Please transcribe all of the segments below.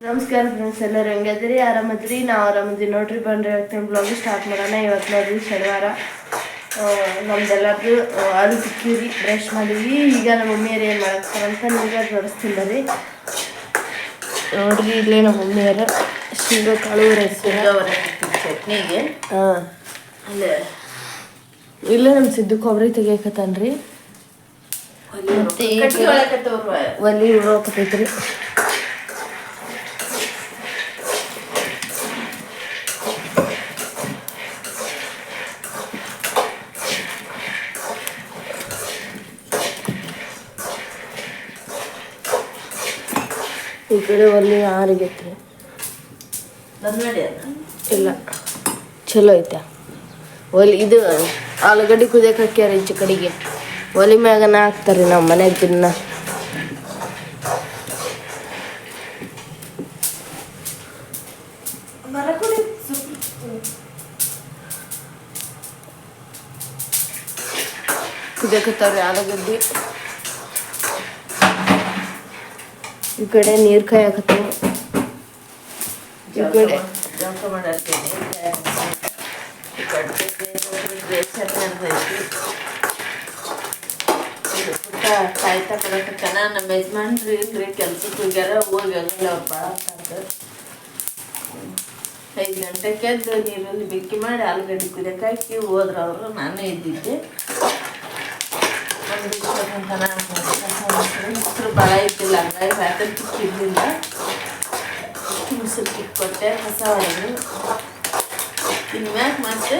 ನಮಸ್ಕಾರ ಫ್ರೆಂಡ್ಸ್ ಎಲ್ಲರೂ ಹೆಂಗದ್ರಿ ಆರಾಮದ್ರಿ ನಾವು ಆರಾಮದ್ರಿ ನೋಡ್ರಿ ಬಂದ್ರೆ ಇವತ್ತಿನ ಬ್ಲಾಗ್ ಸ್ಟಾರ್ಟ್ ಮಾಡೋಣ. ಇವತ್ತು ನೋಡ್ರಿ ಶನಿವಾರ. ನಮ್ದೆಲ್ಲರದು ಅಳು ತಿಕ್ಕಿರಿ ಬ್ರಷ್ ಮಾಡಿದ್ವಿ ಈಗ ನಮ್ಮ ಮಮ್ಮಿಯರು ಏನು ಮಾಡಕ್ತಾರಂತ ನಿಮಗೆ ತೋರಿಸ್ತೀನಿ ರೀ ನೋಡ್ರಿ ಇಲ್ಲೇ ನಮ್ಮ ಮಮ್ಮಿಯರು ಶೇಂಗಾ ಕಾಳು ರೈಸ್ರ ಚಟ್ನಿಗೆ. ಹಾಂ. ಅಲ್ಲೇ. ಇಲ್ಲೇ ನಮ್ಮ ಸಿದ್ದು ಕೊಬ್ಬರಿ ತೆಗಿಯಕತ್ತಾನ್ರಿ. ಒಲಿ ಉಳ್ಕೊತೈತ್ರಿ ಈ ಕಡೆ ಒಲೆ ಅದ ಇಲ್ಲ ಚಲೋ ಐತೆ. ಒಲಿ ಇದು ಆಲೂಗಡ್ಡೆ ಕುದಿಯಕ್ಕೆ ಹಾಕ್ಯಾರ ಈಚೆ ಕಡೆಗೆ. ಒಲಿ ಮ್ಯಾಗನ ಹಾಕ್ತಾರೆ ನಮ್ಮ ಮನ್ಯಾಗ ದಿನ. ಕುದಿಯಕತ್ತಾವ್ರಿ ಆಲೂಗಡ್ಡೆ. ಈ ಕಡೆ ನೀರು ಕಾಯಕತ್ತಾವ ಈ ಕಡೆ ಕಾಯ್ತಾ ಕೊಡಕತ್ತಾನ ನಮ್ಮ ಯಜಮಾನ್ರು ಇಲ್ರಿ ಕೆಲ್ಸಕ್ಕೆ ಹೋಗ್ಯಾರ ಹೋಗಿ ಆಗಲ್ಲ ಅವ್ರು ಭಾಳ ಐದು ಗಂಟೆಗೆ ಎದ್ದು ನೀರಲ್ಲಿ ಬೆಕ್ಕಿ ಮಾಡಿ ಆಲೂಗಡ್ಡೆ ಕುದಿಯಕ್ಕೆ ಹಾಕಿ ಹೋದ್ರ ಅವರು ನಾನೇ ಇದ್ದಿದ್ದೆ ಮೊಸರು ಭಾಳ ಇದ್ದಿಲ್ಲ ಹಂಗಾಗಿ ರಾತ್ರಿ ತಿಕ್ಕಿರ್ಲಿಲ್ಲ ಮೊಸರು ಕೊಟ್ಟೆ ಹೊಸ ಹೊಡೆದು ಇನ್ಮ್ಯಾಗ ಮತ್ತೆ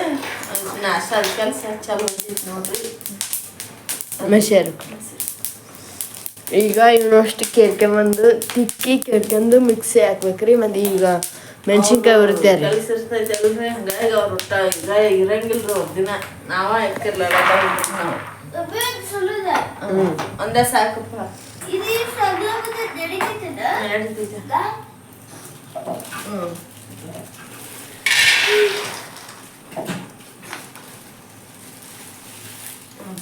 ನಾಷ್ಟ ಕೆಲಸ ಚಲೋ ಆಗಿತ್ತು ನೋಡ್ರಿ. ಮೆಷರು ಈಗ ಇವನಷ್ಟು ಕೇಳ್ಕೊಂಬಂದು ತಿಕ್ಕಿ ಕೇಳ್ಕೊಂಡು ಮಿಕ್ಸಿ ಹಾಕ್ಬೇಕ್ರಿ ಮತ್ತೆ ಈಗ ಮೆಣಸಿನ್ಕಾಯಿ ಬರುತ್ತೆ ಕೆಲಸ ಇರ್ತೈತೆ ಅಲ್ರಿ ಹಂಗಾಗಿ ಅವ್ರ ಈಗ ಇರಂಗಿಲ್ರಿ ಅವ್ರ ದಿನ ನಾವ ಇಕ್ಕಿರ್ಲ ನಾವು. ಒಂದೇ ಸಾಕಪ್ಪ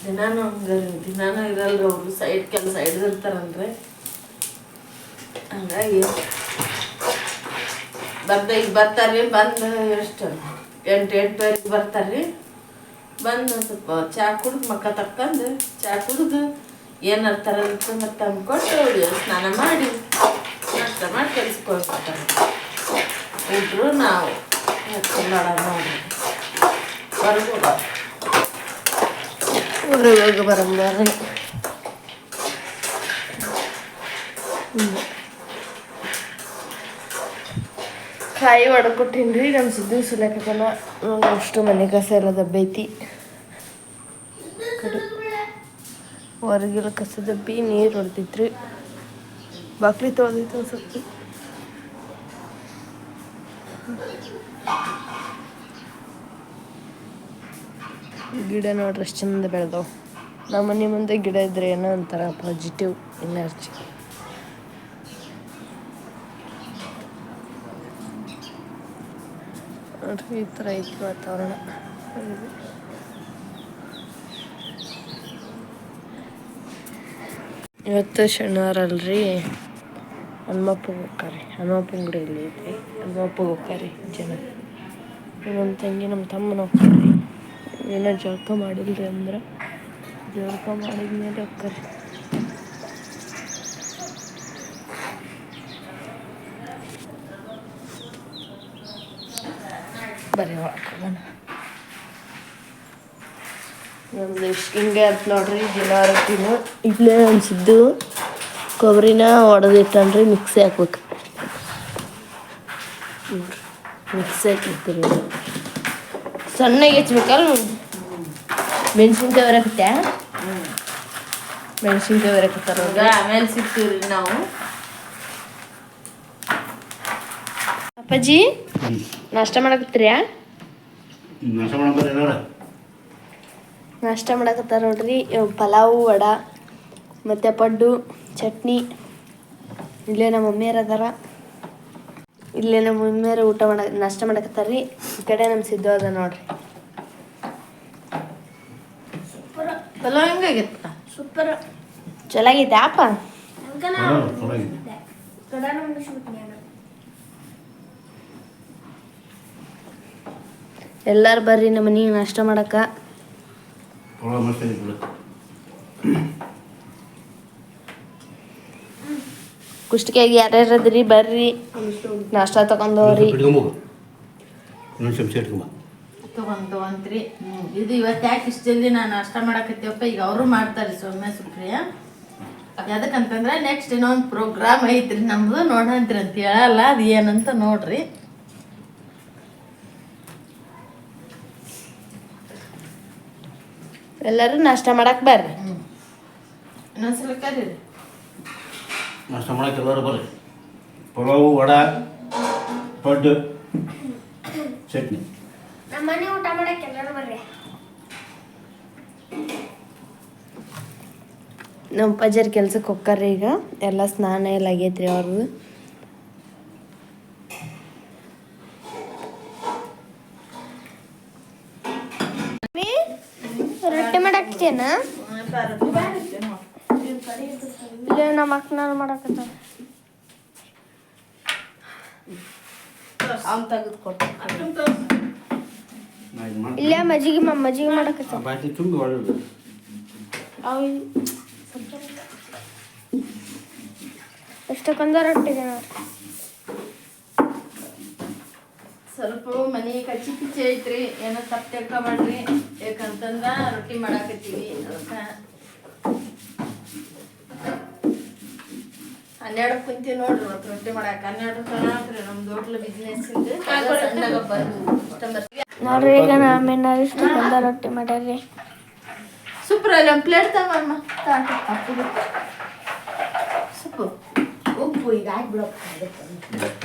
ದಿನಾನು ಹಂಗ ದಿನಾನು ಇರಲ್ರಿ ಅವ್ರು. ಸೈಡ್ ಕೆಲಸ ಹಿಡ್ದಿರ್ತಾರಲ್ರಿ ಹಂಗಾಗಿ ಬರ್ದ ಈಗ ಬರ್ತಾರ್ರಿ ಬಂದು ಎಷ್ಟು? ಎಂಟು ಎಂಟುವರೆಗೆ ಬರ್ತಾರ್ರಿ. ಬಂದು ಸ್ವಲ್ಪ ಚಾ ಕುಡ್ದು ಮಕ್ಕ ತಕ್ಕಂದು, ಚಾ ಕುಡ್ದು ಏನಾರು ತರಲಿತ್ತು ಮತ್ತೆ ತಂದ್ಕೊಟ್ಟು ಸ್ನಾನ ಮಾಡಿ ನಾಷ್ಟ ಮಾಡಿ ಕೆಲ್ಸಕ್ಕೆ ಹೋಗ್ಬಿಡ್ತಾರೆ ಇಬ್ರು ನಾವು. ನೋಡ. ನೋಡಿ ಹೊರಗೆ ಹೋಗೋದು ಹೊರಗೆ ಹೋಗಿ ಬರಂಬಾರ್ರಿ ಕಾಯಿ ಹೊಡ್ಕೊಟ್ಟಿನ್ರಿ ನಮ್ಮ ಸುದ್ದಿ ಸುಲಕನ ಅಷ್ಟು ಮನೆ ಕಸ ಎಲ್ಲ ದಬ್ಬೈತಿ ಕಡೆ ಹೊರಗೆಲ್ಲ ಕಸ ದಬ್ಬಿ, ನೀರು ಹೊಡೆದಿತ್ರಿ. ಬಾಕ್ಲಿ ತೊಳೆದೈತೆ ಸ್ವಲ್ಪ. ಗಿಡ ನೋಡ್ರಿ ಎಷ್ಟು ಚಂದ ಬೆಳೆದವು. ನಮ್ಮ ಮನೆ ಮುಂದೆ ಗಿಡ ಇದ್ರೆ ಏನೋ ಒಂಥರ ಪಾಸಿಟಿವ್ ಎನರ್ಜಿ ನೋಡ್ರಿ, ಈ ಥರ ಐತಿ ವಾತಾವರಣ. ಇವತ್ತು ಶನಿವಾರ ಅಲ್ರಿ ಹನುಮಪ್ಪಗೆ ಹೋಗ್ತಾರೆ. ಹನುಮಪ್ಪನ ಗುಡಿ ಇಲ್ಲಿ ಐತಿ. ಹನುಮಪ್ಪಗೆ ಹೋಗ್ತಾರೆ ಜನ. ನಮ್ಮ ತಂಗಿ ನಮ್ಮ ತಮ್ಮನ ಹೋಗ್ತಾರೆ. ಏನೋ ಜಳಕ ಮಾಡಿಲ್ರಿ ಅಂದ್ರೆ. ಜಳಕ ಮಾಡಿದ್ಮೇಲೆ ಹೋಗ್ತಾರೆ. ಬರೀ ಹೋಗೋಣ. ನಮ್ದು ಇಷ್ಟು ಹಿಂಗೆ ಅಂತ ನೋಡ್ರಿ ದಿನ ರೊಟ್ಟಿನ. ಇಲ್ಲೇ ಅನಿಸಿದ್ದು ಕೊಬ್ಬರಿನ ಒಡೆದಿಟ್ಟನ್ರಿ ಮಿಕ್ಸಿ ಹಾಕ್ಬೇಕು. ನೋಡ್ರಿ ಮಿಕ್ಸಿ ಹಾಕಿರ್ತೀರಿ ಸಣ್ಣಗೆ ಹೆಚ್ಚಬೇಕಲ್ಲ ಮೆಣಸಿನ್ಕಾಯಿ ಬರಕತ್ತೆ ಮೆಣಸಿನ್ಕಾಯಿ ಬರಕತ್ತಾರ ಆಮೇಲೆ ಸಿಗ್ತೀವ್ರಿ ನಾವು. ಅಪ್ಪಾಜಿ ನಾಷ್ಟ ಏನಾರ ನಾಷ್ಟ ಮಾಡಕತ್ತಾರ ನೋಡ್ರಿ. ಪಲಾವು ವಡ ಮತ್ತೆ ಪಡ್ಡು ಚಟ್ನಿ. ಇಲ್ಲೇ ನಮ್ಮ ಮಮ್ಮಿಯರ ಅದಾರ. ಇಲ್ಲೇ ನಮ್ಮ ಮಮ್ಮಿಯರ ಊಟ ಮಾಡ ನಾಷ್ಟ ಮಾಡಕತ್ತಾರ ರೀ ಈ ಕಡೆ ನಮ್ಮ ಸಿದ್ಧ ಅದ ನೋಡ್ರಿ. ಪಲಾವ್ ಹೆಂಗಾಗಿತ್ತ ಸೂಪರ್ ಚಲಾಗೈತೆ ಅಪ್ಪ ಚಲೋ ಆಗಿದೆ. ಎಲ್ಲಾರು ಬರ್ರಿ ನಮ್ಮ ಮನೆಗೆ ನಾಷ್ಟ ಮಾಡಕ್ಕ. ಕುಷ್ಟಗಿಯಾಗಿ ಯಾರ್ಯಾರು ಅದ್ರಿ ಬರ್ರಿ. ನಾಷ್ಟ ತಗೊಂಡವ್ರಿ ತಗೊಂತವಂತ್ರಿ ಇದು ಇವತ್ತು ಯಾಕೆ ಇಷ್ಟು ಜಲ್ದಿ ನಾನು ನಾಷ್ಟ ಮಾಡಕತ್ತೀವಪ್ಪ? ಈಗ ಅವರು ಮಾಡ್ತಾರೆ ಸೌಮ್ಯ ಸುಪ್ರಿಯ. ಯಾವ್ದಕ್ಕಂತಂದ್ರೆ ನೆಕ್ಸ್ಟ್ ಇನ್ನೊಂದು ಪ್ರೋಗ್ರಾಮ್ ಐತ್ರಿ ನಮ್ದು. ನೋಡಂತ್ರಿ ಅಂತ ಹೇಳಲ್ಲ ಅದು ಏನಂತ ನೋಡ್ರಿ. ಎಲ್ಲರೂ ನಾಷ್ಟ ಮಾಡಕ್ ಬರ್ರಿ. ಹ್ಮ್ ಇನ್ನೊಂದ್ಸಲ ಕರೀರಿ. ನಾಷ್ಟ ಮಾಡಕ್ಕೆ ಎಲ್ಲರೂ ಬರ್ರಿ. ಪಲಾವು ವಡ ಪಡ್ಡು ಚಟ್ನಿ. ನಮ್ಮನೆ ಊಟ ಮಾಡಕ್ಕೆ ಎಲ್ಲರೂ ಬರ್ರಿ. ನಮ್ಮ ಪಜರ್ ಕೆಲ್ಸಕ್ಕೆ ಹೋಗ್ತಾರ್ರಿ ಈಗ. ಎಲ್ಲ ಸ್ನಾನ ಎಲ್ಲ ಆಗೈತ್ರಿ ಅವ್ರದ್ದು. ಮಾಡಾಕ್ತೇನ ಇಲ್ಲ ನಮ್ಮ ಅಕ್ಕನ ಮಾಡಾಕತ್ತಾರ. ಅವ್ನು ತೆಗೆದುಕೊಟ್ಟು ನಾ ಇದು ಮಾಡಿ ಇಲ್ಲೇ ಮಜ್ಜಿಗೆ ಮ- ಮಜ್ಜಿಗೆ ಮಾಡಕ ಬಾಟಿ ತುಂಬಿ ಒಳ್ಳೆಯದು ಅವು ಎಷ್ಟಕ್ಕೊಂದ ರೊಟ್ಟಿ ಇದೆ ನೋಡ್ರಿ ಸ್ವಲ್ಪ ಮನೆ ಕಚ್ಚಿ ಪಿಚ್ಚಿ ಐತ್ರಿ ಏನೋ ತಪ್ಪು ತಿಳ್ಕೊಬೇಡ್ರಿ ಯಾಕಂತಂದ್ರೆ ರೊಟ್ಟಿ ಮಾಡಾಕತ್ತೀವಿ. ಅದಕ್ಕೆ ಹನ್ನೆರಡು ಕುಂತೀವಿ ನೋಡ್ರಿ ಇವತ್ತು ರೊಟ್ಟಿ ಮಾಡಾಕ. ಹನ್ನೆರಡು ನಮ್ಮ ಆತ್ರಿ ನಮ್ದು ಹೋಟ್ಲ್ ಬಿಸ್ನೆಸ್ ಸಣ್ಣಗ ಬಂದು ಕಸ್ಟಮರ್ ನೋಡ್ರಿ ಈಗ ಆಮೇಲೆ ರೊಟ್ಟಿ ಮಾಡ್ಯಾರ್ರಿ ಸೂಪರ್ ಅಲ್ಲಿ ಒಂದು ಪ್ಲೇಟ್ ಅಪ್ಪುಗೆ ಸೊಪ್ಪು ಉಪ್ಪು ಈಗ ಹಾಕ್ಬಿಡಪ್ಪ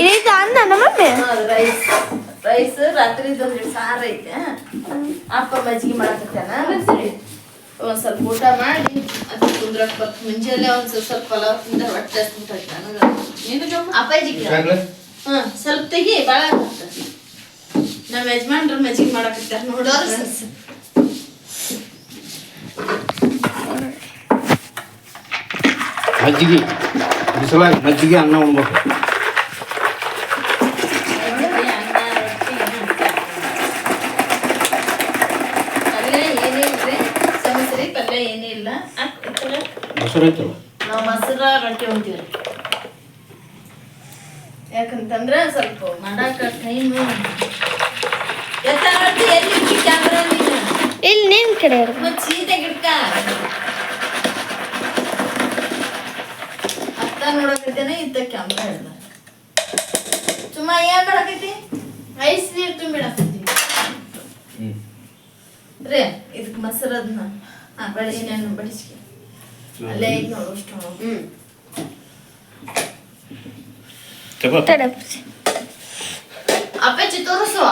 ಇದೈತೆ ಅಂದ ನಮ್ಮಮ್ಮೆ ರೈಸ್ ರೈಸ್ ರಾತ್ರಿ ಸಾರು ಐತೆ ಅಪ್ಪ ಮಜ್ಜಿಗೆ ಮಾಡಕತ್ತಾನ ಒಂದ್ ಸ್ವಲ್ಪ ಊಟ ಮಾಡಿ ಅದು ಕುಂದ್ರಕ್ ಬತ್ ಮುಂಜಾನೆ ಒಂದ್ ಸ್ವಲ್ಪ ಸ್ವಲ್ಪ ಪಲಾವ್ ತಿಂದ ಹೊಟ್ಟೆ ಹಸ್ಬಿಟ್ಟೈತೆ ನನಗೆ ಅಪ್ಪಾಜಿಗೆ ಹ್ಮ್ ಸ್ವಲ್ಪ ತೆಗಿ ಭಾಳ ಆಗ್ತದೆ ನಮ್ಮ ಯಜಮಾನ್ರು ಮಜ್ಜಿಗೆ ಮಾಡಕತ್ತಾರ ನೋಡೋರು ಮಜ್ಜಿಗೆ ಬಿಸಿಲಾಗ ಮಜ್ಜಿಗೆ ಅನ್ನ ಉಣ್ಬೇಕು ಪಲ್ಯ ಏನೇ ಇಲ್ಲ. ಮೊಸರು ಐತಲ್ಲ ನಾವು ಮೊಸರ ರೊಟ್ಟಿ ಉಣ್ತೀವಿ ಯಾಕಂತಂದ್ರೆ ಸ್ವಲ್ಪ ಮಾಡಾಕ ಟೈಮ್ ಎತ್ತ ರೊಟ್ಟಿ ಎಲ್ಲಿ ಇಟ್ಟಿ ಕ್ಯಾಮ್ರಾ ನೀನು ಇಲ್ಲಿ ನಿನ್ ಕಡೆ. ಸೀತೆ ಸೀದಾ ಗಿಡ್ಕ. ಅತ್ತ ನೋಡಕತ್ತೇನೆ ಇತ್ತ ಕ್ಯಾಮ್ರಾ ಹಿಡ್ದ ಸುಮ್ಮ ಏನ್ ಮಾಡಕೈತಿ ಐಸ್ ನೀರು ತುಂಬಿಡಕತ್ತಿ. ಹ್ಞೂ ರೇ ಇದಕ್ಕೆ ಮೊಸರು ಅದನ್ನ ಹಾ ಬಡಿಸಿ ನಾನು ಬಡಿಸ್ಕೆ ಅಲ್ಲೇ ಐತ್ ನೋಡು ಅಷ್ಟು ಹ್ಮ್ ತಗೋ ತಡೆ. ಅಪ್ಪಾಜಿ ತೋರಿಸುವ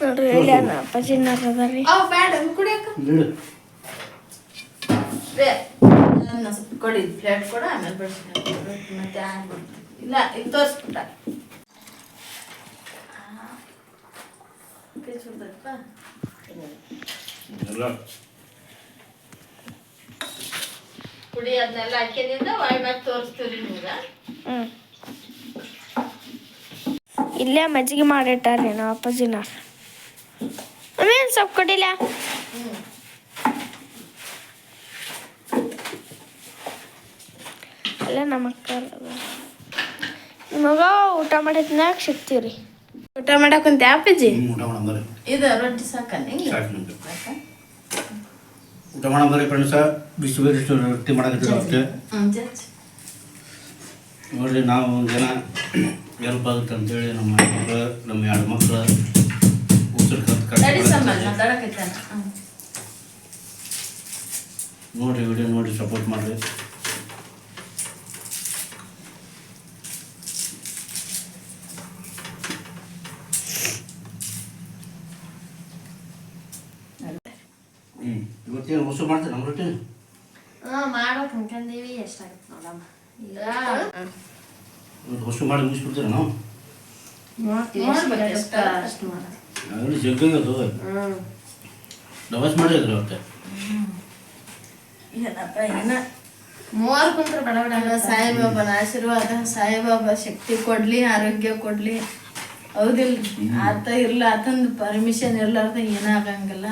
ನೋಡ್ರಿ ಇಲ್ಲಿ ಅನ್ನ ಅಪ್ಪಾಜಿ ಅದಾರ್ರಿ ಅವ್ ಬೇಡ ಕುಡಿಯಕ್ಕ ಇಡು. ರೇ ನನ್ನ ಸ್ವಲ್ಪ ಕೊಡಿ ಪ್ಲೇಟ್ ಕೊಡ ಆಮೇಲೆ ಬಡಿಸ್ಕೊಂಡು ಮತ್ತೆ ಆಗ್ಬಿಡ್ತು ಇಲ್ಲ ಇದು ತೋರಿಸ್ಬಿಟ್ಟ ಎಲ್ಲ. ಕುಡಿ ಅದನ್ನೆಲ್ಲ ಹಾಕಿದಿಂದ ಒಳಗೆ ತೋರಿಸ್ತೀರಿ ನಿಮ್ಗೆ ಇಲ್ಲೇ ಮಜ್ಜಿಗೆ ಮಾಡಿಟ್ಟಾರ ನಮ್ಮ ಅಪ್ಪಾಜಿನ. ಅಮೇನ್ ಸ್ವಲ್ಪ ಕೊಡಿಲ್ಲ ಅಲ್ಲ ನಮ್ಮ ಅಕ್ಕ ನಿಮಗ ಊಟ ಮಾಡಿದ್ನಾಗ ಸಿಗ್ತೀವ್ರಿ? ಊಟ ಮಾಡಕ್ಕಂತ ಅಪ್ಪಾಜಿ? ಇದು ರೊಟ್ಟಿ ಸಾಕನ್ನ ಹಿಂಗೆ ಮಾಡೋ ಊಟ ಮಾಡಂಬರಿ ಫ್ರೆಂಡ್ಸ ಬಿಸಿ ಬೇರೆ ರೊಟ್ಟಿ ಮಾಡಕತ್ತೀವಿ ಅಷ್ಟೇ ನೋಡಿರಿ ನಾವು ಜನ ಹೆಲ್ಪ್ ಆಗುತ್ತೆ ಅಂತೇಳಿ ನಮ್ಮ ಮಕ್ಕಳು ನಮ್ಮ ಎರಡು ಮಕ್ಕಳು ಉಸಿರು ನೋಡ್ರಿ ವಿಡಿಯೋ ನೋಡಿ ಸಪೋರ್ಟ್ ಮಾಡಿರಿ ಹ್ಞೂ ಮಾಡ್ತೀರಿ ನಮ್ಮ ರೊಟ್ಟಿ. ಹಾಂ ಮಾಡೋಕೆ ಅನ್ಕೊಂಡೀವಿ ಎಷ್ಟಾಗುತ್ತೆ ನೋಡಮ್ಮ. ಈಗ ಮಾಡಿ ಮುಗಿಸ್ಬಿಡ್ತೀರ ನಾವು? ಎಷ್ಟು ಅಷ್ಟು ಮಾಡೋದು ಡಬಸ್ ಮಾಡಿದ್ರಿ ಅವತ್ತೆ ಏನಪ್ಪ ಏನ? ಮೂವರು ಕುಂತ್ರ ಬಡ ಬಡ ಸಾಯಿಬಾಬನ ಆಶೀರ್ವಾದ ಸಾಯಿಬಾಬಾ ಶಕ್ತಿ ಕೊಡ್ಲಿ ಆರೋಗ್ಯ ಕೊಡ್ಲಿ. ಹೌದಿಲ್ಲ ಆತ ಇರ್ಲ ಆತಂದು ಪರ್ಮಿಷನ್ ಇರ್ಲಾರ್ದ ಏನಾಗಂಗಿಲ್ಲ.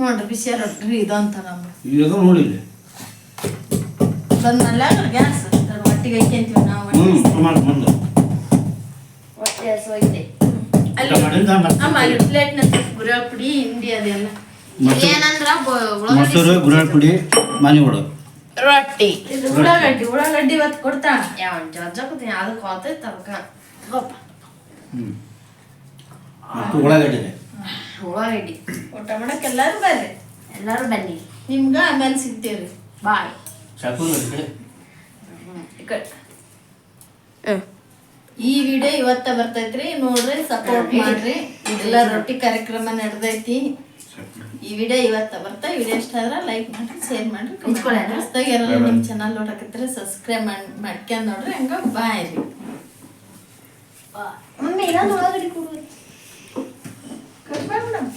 ನೋಡ್ರಿ ಬಿಸಿ ರೊಟ್ಟಿ ಇದೊಂದು ನಮ್ಮ ಇದು ನೋಡಿಲ್ಲ ಬಂದ್ಮಲ್ಲ ಗ್ಯಾಸ್? ಒಟ್ಟಿಗೆ ಹಾಕ್ಯಂತೀವಿ ನಾವು ಹ್ಞೂ ಮಾಡಿ ಬಂದು. ಹೊಟ್ಟೆ ಮತ್ತೆ ಅಮ್ಮ ಅಲ್ಲಿ ಪ್ಲೇಟ್ನ ಗುರಾಳ್ ಪುಡಿ ಹಿಂಡಿ ಅದೆಲ್ಲ. ಏನಂದ್ರ ಮೊಸರು ಗುರಾಳ್ ಪುಡಿ ಮನೆ ಒಳಗೆ. ರೊಟ್ಟಿ. ಇದು ಉಳ್ಳಾಗಡ್ಡಿ ಉಳ್ಳಾಗಡ್ಡಿ ಇವತ್ತು ಕೊಡ್ತಾಳ. ಯಾವ ಜಜ್ಜಾಕತ್ತೀನಿ ಅದಕ್ಕೆ ಹೋತೈತೆ ಅದಕ್ಕೆ. ಗೊಪ್ಪ ಉಳ್ಳಾಗಡ್ಡೆ ಉಳ್ಳಾಗಡ್ಡಿ ಊಟ ಮಾಡಕ್ಕೆ ಎಲ್ಲರೂ ಬರ್ರಿ. ಎಲ್ಲರೂ ಬನ್ನಿ. ನಿಮ್ಗ ಆಮೇಲೆ ಸಿಗ್ತೇವ್ರಿ. ಬಾಯ್. ಈ ವಿಡಿಯೋ ಇವತ್ತ ಬರ್ತೈತ್ರಿ ನೋಡ್ರಿ ಸಪೋರ್ಟ್ ಮಾಡ್ರಿ. ಎಲ್ಲ ರೊಟ್ಟಿ ಕಾರ್ಯಕ್ರಮ ನಡೆದೈತಿ. ಈ ವಿಡಿಯೋ ಇವತ್ತ ಬರ್ತಾ ವಿಡಿಯೋ ಇಷ್ಟ ಆದ್ರೆ ಲೈಕ್ ಮಾಡ್ರಿ ಶೇರ್ ಮಾಡ್ರಿ? ಹೊಸ್ದಾಗಿ ಯಾರು ನಮ್ಮ ಚಾನಲ್ ನೋಡಕತ್ರಿ ಸಬ್ಸ್ಕ್ರೈಬ್ ಮಾಡಿ ಮಾಡ್ಕೊಂಡ್ ನೋಡ್ರಿ ಹಂಗ ಬಾಯ್ ರೀ. ಮಮ್ಮಿ ಏನಾದ್ರು ಉಳ್ಳಾಗಡ್ಡಿ ಕೊಡು Напевно.